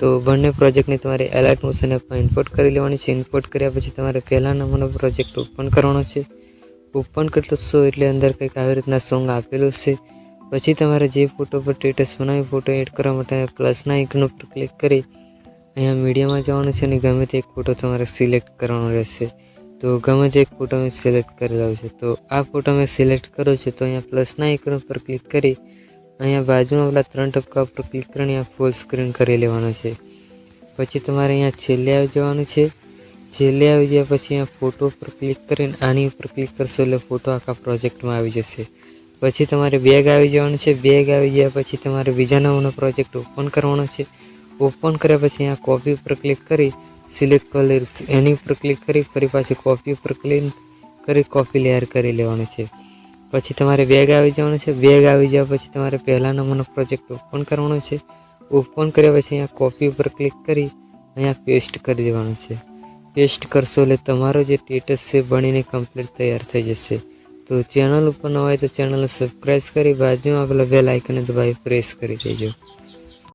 તો બંને પ્રોજેક્ટને તમારે એલર્ટ મોશન એપમાં ઇમ્પોર્ટ કરી લેવાની છે. ઇમ્પોર્ટ કર્યા પછી તમારે પહેલા નંબરનો પ્રોજેક્ટ ઓપન કરવાનો છે. ઓપન કરતો છો એટલે અંદર કંઈક આવી રીતના સોંગ આપેલું છે. પછી તમારે જે ફોટો પર સ્ટેટસ બનાવી ફોટો એડ કરવા માટે પ્લસના આઇકન ઉપર ક્લિક કરી અહીંયા મીડિયામાં જવાનું છે અને ગમે તે એક ફોટો તમારે સિલેક્ટ કરવાનો રહેશે. તો ગમે તે એક ફોટો મેં સિલેક્ટ કરેલો છે. તો આ ફોટો મેં સિલેક્ટ કર્યો છે તો અહીંયા પ્લસના આઇકન ઉપર ક્લિક કરી અહીંયા બાજુમાં પેલા ત્રણ ટપકા ઉપર ક્લિક કરીને ફૂલ સ્ક્રીન કરી લેવાનું છે. પછી તમારે અહીંયા છેલ્લે આવી જવાનું છે. છેલ્લે આવી ગયા પછી અહીંયા ફોટો ઉપર ક્લિક કરીને આની ઉપર ક્લિક કરશો એટલે ફોટો આખા પ્રોજેક્ટમાં આવી જશે. પછી તમારે બેગ આવી જવાનું છે. બેગ આવી ગયા પછી તમારે બીજા નવનો પ્રોજેક્ટ ઓપન કરવાનો છે. ઓપન કર્યા પછી અહીંયા કોપી ઉપર ક્લિક કરી સિલેક્ટ કલર એની ઉપર ક્લિક કરી, ફરી પાછી કોપી ઉપર ક્લિક કરી કોપી લેયર કરી લેવાનું છે. પછી તમારે બેગ આવી જવાનું છે. બેગ આવી જવા પછી તમારે પહેલા નંબરનો પ્રોજેક્ટ ઓપન કરવાનો છે. ઓપન કર્યા પછી અહીંયા કોપી ઉપર ક્લિક કરી અહીંયા પેસ્ટ કરી દેવાનું છે. પેસ્ટ કરશો એટલે તમારો જે સ્ટેટસ છે બનીને કમ્પ્લીટ તૈયાર થઈ જશે. તો ચેનલ ઉપર ન હોય તો ચેનલને સબસ્ક્રાઈબ કરી બાજુમાં આપેલા બેલ આઇકને દબાવી પ્રેસ કરી દેજો.